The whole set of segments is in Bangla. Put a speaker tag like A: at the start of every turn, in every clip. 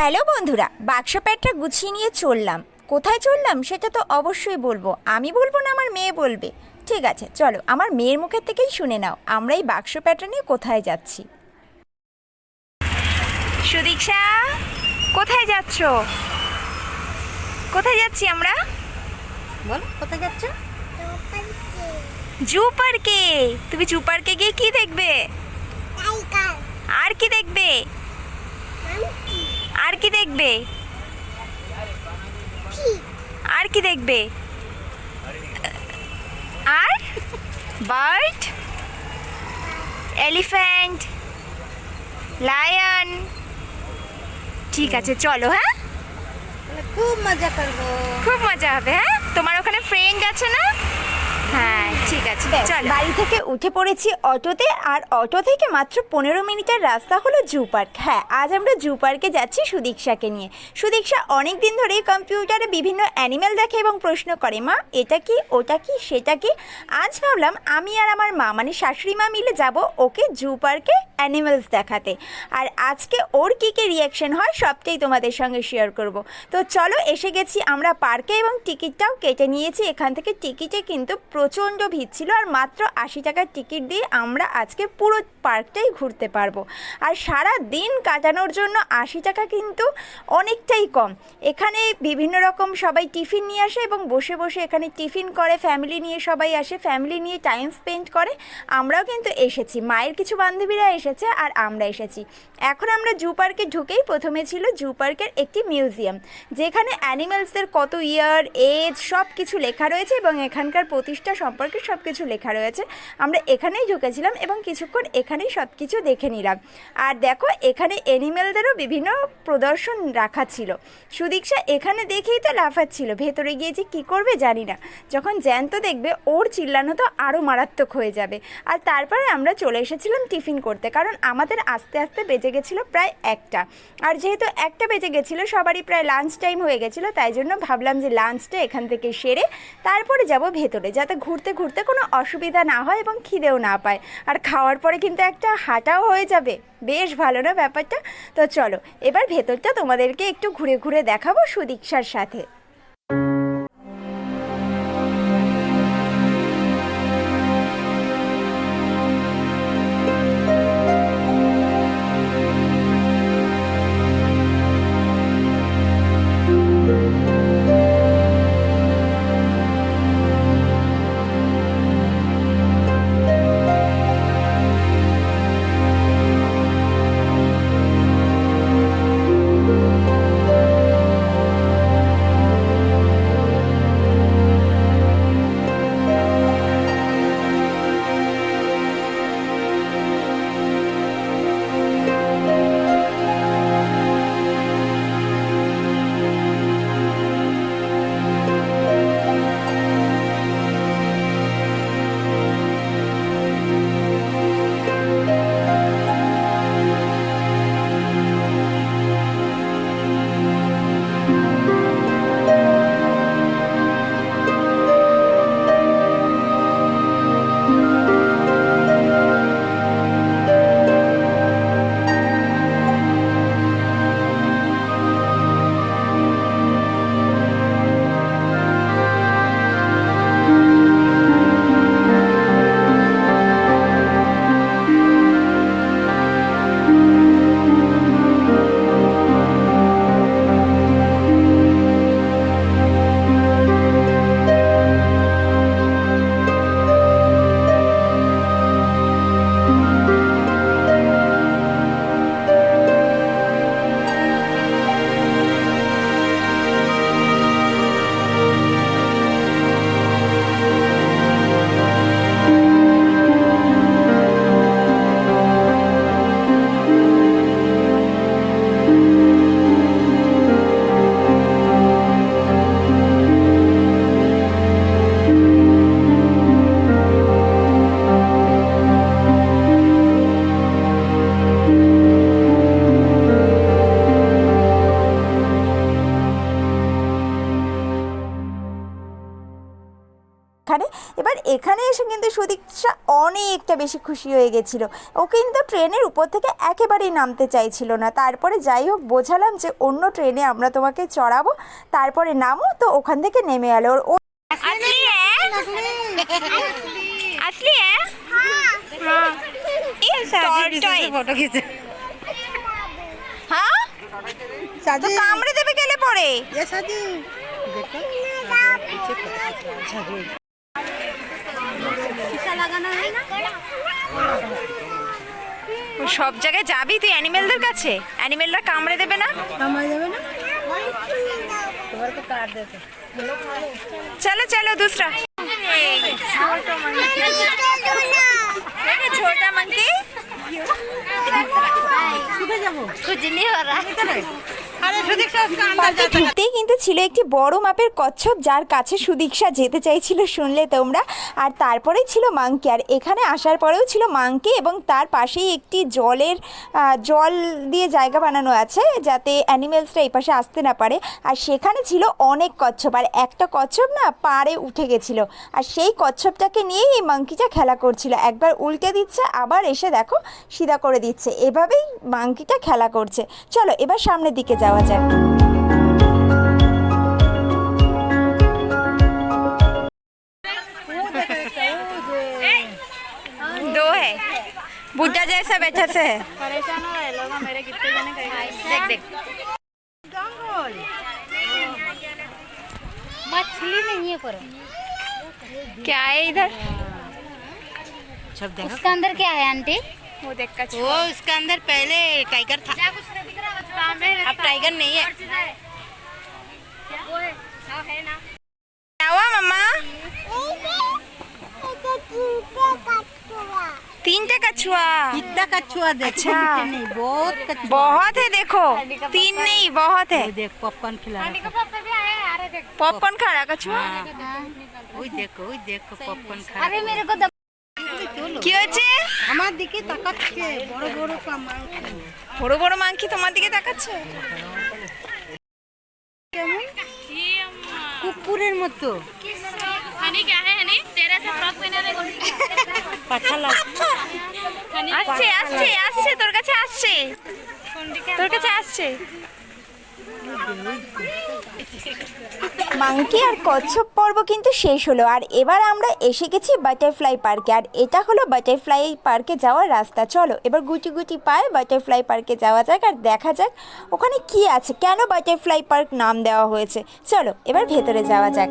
A: হ্যালো বন্ধুরা বাক্স প্যাডটা গুছিয়ে নিয়ে চললাম। কোথায় চললাম সেটা তো অবশ্যই বলব। আমি বলব না আমার মেয়ে বলবে। ঠিক আছে চলো আমার মেয়ের মুখের থেকেই শুনে নাও। আমরা এই বাক্স প্যাডটা নিয়ে কোথায় যাচ্ছি? সুদীক্ষা কোথায় যাচ্ছ? কোথায় যাচ্ছি আমরা?
B: বল কোথায় যাচ্ছ?
A: জু পার্কে। তুমি জু পার্কে গিয়ে কি দেখবে? আর কি দেখবে? আর কি দেখবে? আর কি দেখবে? আর? বার্ড? এলিফ্যান্ট? লায়ন? ঠিক আছে চলো হ্যাঁ?
B: খুব মজা করব।
A: খুব মজা হবে হ্যাঁ? তোমার ওখানে ফ্রেন্ড আছে না? হ্যাঁ ঠিক আছে চল। বাড়ি থেকে উঠে পড়েছি অটোতে আর অটো থেকে মাত্র পনেরো মিনিটের রাস্তা হলো জু পার্ক। হ্যাঁ আজ আমরা জু পার্কে যাচ্ছি সুদীক্ষাকে নিয়ে। সুদীক্ষা অনেক দিন ধরেই কম্পিউটারে বিভিন্ন অ্যানিমেল দেখে এবং প্রশ্ন করে মা এটা কি ওটা কি সেটা কি? আজ ভাবলাম আমি আর আমার মা মানে শাশুড়ি মা মিলে যাব ওকে জু পার্কে অ্যানিমেলস দেখাতে। আর আজকে ওর কী কী রিয়াকশন হয় সবটাই তোমাদের সঙ্গে শেয়ার করব। তো চলো এসে গেছি আমরা পার্কে এবং টিকিটটাও কেটে নিয়েছি। এখান থেকে টিকিটে কিন্তু প্রচণ্ড ভিড় ছিল আর মাত্র আশি টাকার টিকিট দিয়ে আমরা আজকে পুরো পার্কটাই ঘুরতে পারব। আর সারা দিন কাটানোর জন্য আশি টাকা কিন্তু অনেকটাই কম। এখানে বিভিন্ন রকম সবাই টিফিন নিয়ে আসে এবং বসে বসে এখানে টিফিন করে, ফ্যামিলি নিয়ে সবাই আসে, ফ্যামিলি নিয়ে টাইম স্পেন্ড করে। আমরাও কিন্তু এসেছি, মায়ের কিছু বান্ধবীরা এসেছে আর আমরা এসেছি। এখন আমরা জু পার্কে ঢুকেই প্রথমে ছিল জু পার্কের একটি মিউজিয়াম, যেখানে অ্যানিমালসের কত ইয়ার, এজ সব কিছু লেখা রয়েছে এবং এখানকার প্রতিষ্ঠা সম্পর্কে সব কিছু লেখা রয়েছে। আমরা এখানেই ঢুকেছিলাম এবং কিছুক্ষণ এখানেই সব কিছু দেখে নিলাম। আর দেখো, এখানে অ্যানিমেলদেরও বিভিন্ন প্রদর্শন রাখা ছিল। সুদীক্ষা এখানে দেখেই তো লাফাচ্ছিল, ভেতরে গিয়ে যে কী করবে জানি না। যখন জ্যান্ত দেখবে, ওর চিল্লানো তো আরও মারাত্মক হয়ে যাবে। আর তারপরে আমরা চলে এসেছিলাম টিফিন করতে, কারণ আমাদের আস্তে আস্তে বেজে গেছিল প্রায় একটা। আর যেহেতু একটা বেজে গেছিল, সবারই প্রায় লাঞ্চ টাইম হয়ে গেছিল, তাই জন্য ভাবলাম যে লাঞ্চটা এখান থেকে সেরে তারপরে যাব ভেতরে, যাতে ঘুরতে ঘুরতে কোনো অসুবিধা না হয় এবং খিদেও না পায়। আর খাওয়ার পরে কিন্তু একটা হাঁটাও হয়ে যাবে। বেশ ভালো না ব্যাপারটা? তো চলো, এবার ভেতরটা তোমাদেরকে একটু ঘুরে ঘুরে দেখাবো সুদীক্ষার সাথে। এতে সুদীক্ষা অনেকটা বেশি খুশি হয়ে গেছিল। ও কিন্তু ট্রেনের উপর থেকে একেবারেই নামতে চাইছিল না। তারপরে যাই হোক বোঝালাম যে অন্য ট্রেনে আমরা তোমাকে চড়াবো। তারপরে নামো তো ওখান থেকে নেমে এলো। ওর হ্যাঁ। হ্যাঁ?
B: কামড়ে
A: দেবে গেলে পরে। দেখো।
B: ये शादी देखो पीछे झगड़े शीशा लगाना है ना
A: সব জায়গায় যাবি তুই অ্যানিমেলদের কাছে অ্যানিমেলরা কামড়ে দেবে না
B: कमा जावे ना तुम्हारे को काट देते
A: চলো চলো दूसरा छोटा मंकी
B: কোথায় যাবো
A: कुछ नहीं हो रहा
B: আরে সুদীক্ষা उसका अंदर
A: পার্কে ঢুকতেই কিন্তু ছিল একটি বড় মাপের কচ্ছপ যার কাছে সুদীক্ষা যেতে চাইছিল শুনলে তোমরা। আর তারপরেই ছিল মাংকি। আর এখানে আসার পরেও ছিল মাংকি এবং তার পাশেই একটি জলের জল দিয়ে জায়গা বানানো আছে যাতে অ্যানিমেলসরা এই পাশে আসতে না পারে। আর সেখানে ছিল অনেক কচ্ছপ। আর একটা কচ্ছপ না পাড়ে উঠে গেছিল। আর সেই কচ্ছপটাকে নিয়েই এই মাংকিটা খেলা করছিল। একবার উল্টে দিচ্ছে, আবার এসে দেখো সিধা করে দিচ্ছে। এভাবেই মাংকিটা খেলা করছে। চলো এবার সামনের দিকে যাওয়া যাক। बुड्ढा जैसा बैठा से है।
C: परेशान हो रहे लोग मेरे कितने जने
A: देख देख।
B: मछली नहीं है पर।
A: क्या है इधर?
B: सब
C: उसका अंदर क्या है आंटी?
A: वो देख का
B: वो उसके अंदर पहले टाइगर था। अब टाइगर नहीं है।
A: क्या? हुआ मम्मा? तीन टा कछुआ
B: कितना कछुआ देख
A: अच्छा।
B: नहीं बहुत कछुआ
A: बहुत है देखो तीन नहीं बहुत है
B: वो देख पॉपकॉर्न खिला रहा था
A: पॉपकॉर्न खा रहा कछुआ
B: ওই দেখো ওই দেখো পপকর্ন খা
C: अरे मेरे को दब-
A: কি হচ্ছে
B: আমার দিকে তাকাচ্ছে বড় বড় কামাল
A: বড় বড় মাংকি তোমার দিকে তাকাচ্ছে
B: কুকুরের মতো
C: हनी क्या है
A: আসছে আসছে আসছে তোর কাছে আসছে। তোর আসছে। মাংকি আর কচ্ছপ পর্ব কিন্তু শেষ হলো আর এবার আমরা এসে গেছি বাটারফ্লাই পার্কে আর এটা হলো বাটারফ্লাই পার্কে যাওয়ার রাস্তা। চলো এবার গুটি গুটি পায়ে বাটারফ্লাই পার্কে যাওয়া যাক আর দেখা যাক ওখানে কি আছে কেন বাটারফ্লাই পার্ক নাম দেওয়া হয়েছে। চলো এবার ভেতরে যাওয়া যাক।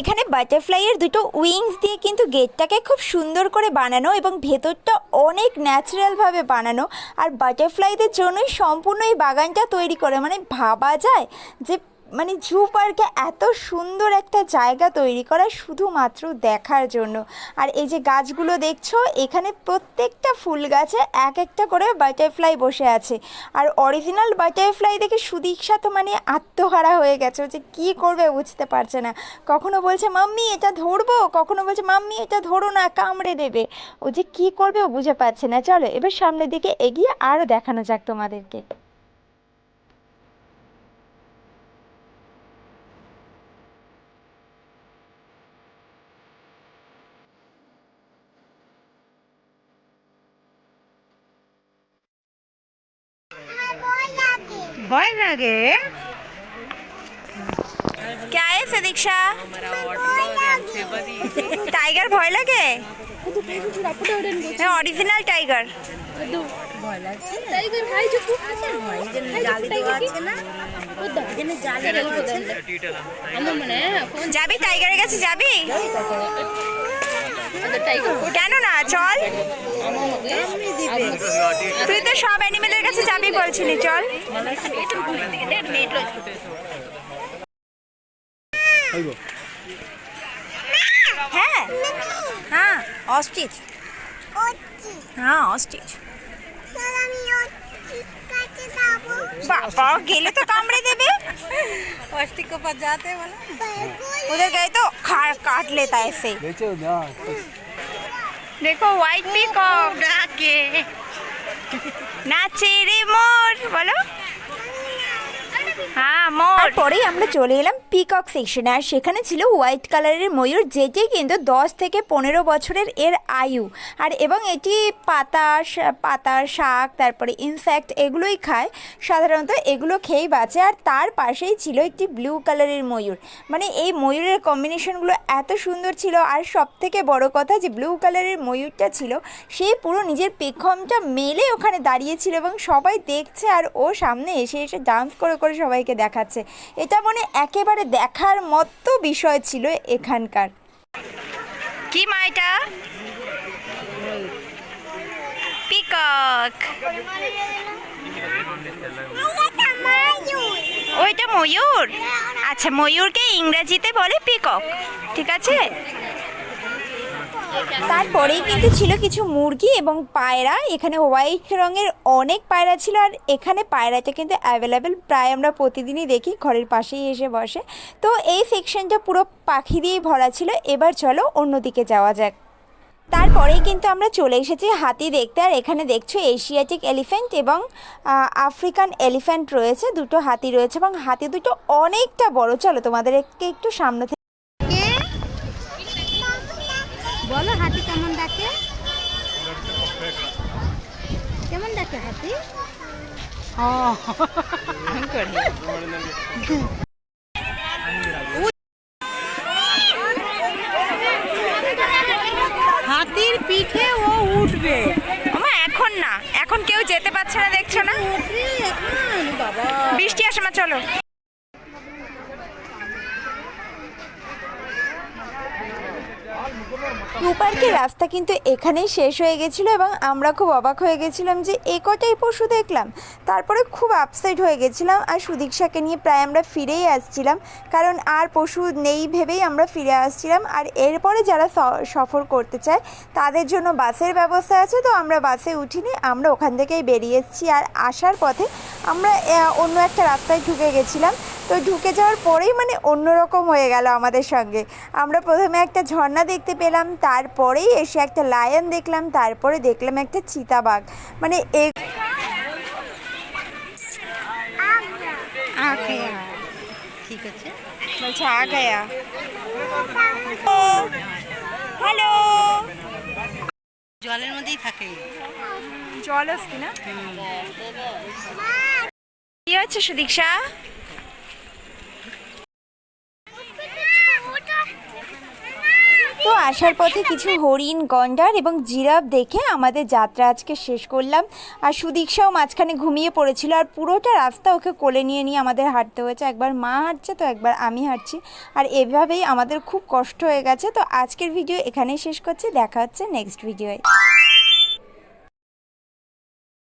A: এখানে বাটারফ্লাইয়ের দুটো উইংস দিয়ে কিন্তু গেটটাকে খুব সুন্দর করে বানানো এবং ভেতরটা অনেক ন্যাচারালভাবে বানানো। আর বাটারফ্লাইদের জন্যই সম্পূর্ণ এই বাগানটা তৈরি করে। মানে ভাবা যায় যে মানে জু পার্কে এত সুন্দর একটা জায়গা তৈরি করা শুধুমাত্র দেখার জন্য। আর এই যে গাছগুলো দেখছ, এখানে প্রত্যেকটা ফুল গাছে এক একটা করে বাটারফ্লাই বসে আছে। আর অরিজিনাল বাটারফ্লাই দেখে সুদীক্ষা তো মানে আত্মহারা হয়ে গেছে যে কী করবে বুঝতে পারছে না। কখনো বলছে, মাম্মি, এটা ধরবো? কখনো বলছে, মাম্মি, এটা ধরো না, কামড়ে দেবে। ও যে কী করবে ও বুঝে পাচ্ছে না। চলো এবার সামনের দিকে এগিয়ে আরও দেখানো যাক তোমাদেরকে।
B: ভয় লাগে
A: क्या है सदीक्षा টাইগার ভয় লাগে হ্যাঁ অরিজিনাল টাইগার
B: ভয় লাগছে ভয় এই জন্য জালি দেওয়া আছে না এই জন্য জালি দেওয়া আছে
A: যাবি টাইগারের কাছে যাবি কেন না? চল। তুই তো সব অ্যানিমেলের কাছে যাবি বলছিলি চল। হ্যাঁ। হ্যাঁ অস্টিচ হ্যাঁ অস্টিচ বাবা গেলে তো কামড়ে দেবে।
B: অষ্টিক পর
A: যাতে বলো। ওদের গায়ে তো কাটলে লেতা এসে দেখো হোয়াইট পিকক
B: ডাকে।
A: নাচে রে মোর বলো।
C: হ্যাঁ
A: পরেই আমরা চলে এলাম পিকক সেকশনে আর সেখানে ছিল হোয়াইট কালারের ময়ূর, যেটি কিন্তু দশ থেকে পনেরো বছরের এর আয়ু। আর এবং এটি পাতা পাতা, শাক, তারপরে ইনসেক্ট এগুলোই খায়। সাধারণত এগুলো খেয়েই বাঁচে, আর তার পাশেই ছিল একটি ব্লু কালারের ময়ূর। মানে এই ময়ূরের কম্বিনেশনগুলো এত সুন্দর ছিল, আর সব থেকে বড় কথা যে ব্লু কালারের ময়ূরটা ছিল, সে পুরো নিজের পেখমটা মেলে ওখানে দাঁড়িয়েছিল এবং সবাই দেখছে, আর ও সামনে এসে এসে ডান্স করে করে সবাই সবাইকে দেখাচ্ছে। এটা মানে একেবারে দেখার মতো বিষয় ছিল এখানকার। কি মা এটা? পিকক। ওইটা ময়ূর? আচ্ছা ময়ূরকে ইংরেজিতে বলে পিকক। ঠিক আছে? তারপরেই কিন্তু ছিল কিছু মুরগি এবং পায়রা। এখানে হোয়াইট রঙের অনেক পায়রা ছিল আর এখানে পায়রাটা কিন্তু অ্যাভেলেবেল প্রায় আমরা প্রতিদিনই দেখি, ঘরের পাশেই এসে বসে। তো এই সেকশনটা পুরো পাখি দিয়েই ভরা ছিল। এবার চলো অন্যদিকে যাওয়া যাক। তারপরেই কিন্তু আমরা চলে এসেছি হাতি দেখতে। আর এখানে দেখছ এশিয়াটিক এলিফ্যান্ট এবং আফ্রিকান এলিফ্যান্ট রয়েছে। দুটো হাতি রয়েছে এবং হাতি দুটো অনেকটা বড়। চলো তোমাদেরকে একটু সামনে থেকে
B: বলো হাতি কেমন ডাকে কেমন ডাকে হাতি? হাতির পিঠে ও উঠবে।
A: আমার এখন না। এখন কেউ যেতে পারছে না দেখছ না? বৃষ্টি আসে মা চলো। টু পার্কের রাস্তা কিন্তু এখানেই শেষ হয়ে গেছিল এবং আমরা খুব অবাক হয়ে গেছিলাম যে এ কটাই পশু দেখলাম। তারপরে খুব আপসেট হয়ে গেছিলাম আর সুদীক্ষাকে নিয়ে প্রায় আমরা ফিরেই আসছিলাম, কারণ আর পশু নেই ভেবেই আমরা ফিরে আসছিলাম। আর এরপরে যারা সফর করতে চায়, তাদের জন্য বাসের ব্যবস্থা আছে, তো আমরা বাসে উঠিনি, আমরা ওখান থেকেই বেরিয়ে এসেছি। আর আসার পথে আমরা অন্য একটা রাস্তায় ঢুকে গেছিলাম। তো ঢুকে যাওয়ার পরেই মানে অন্যরকম হয়ে গেল আমাদের সঙ্গে। আমরা প্রথমে একটা ঝর্ণা দেখতে পেলাম তারপরেই এসে একটা লায়ন দেখলাম তারপরে দেখলাম একটা চিতাবাঘ। মানে এ
B: ঠিক আছে।
A: বলছে আ গয়া হ্যালো
B: জলের মধ্যেই থাকে।
A: জল আসছে না? কি হচ্ছে সুদীক্ষা তো আসার পথে কিছু হরিণ, গন্ডার এবং জিরাফ দেখে আমাদের যাত্রা আজকে শেষ করলাম। আর সুদীক্ষাও মাঝখানে ঘুমিয়ে পড়েছিল আর পুরোটা রাস্তা ওকে কোলে নিয়ে নিয়ে আমাদের হাঁটতে হয়েছে। একবার মা হাঁটছে তো একবার আমি হাঁটছি। আর এভাবেই আমাদের খুব কষ্ট হয়ে গেছে। তো আজকের ভিডিও এখানেই শেষ করছি। দেখা হচ্ছে নেক্সট ভিডিওয়ে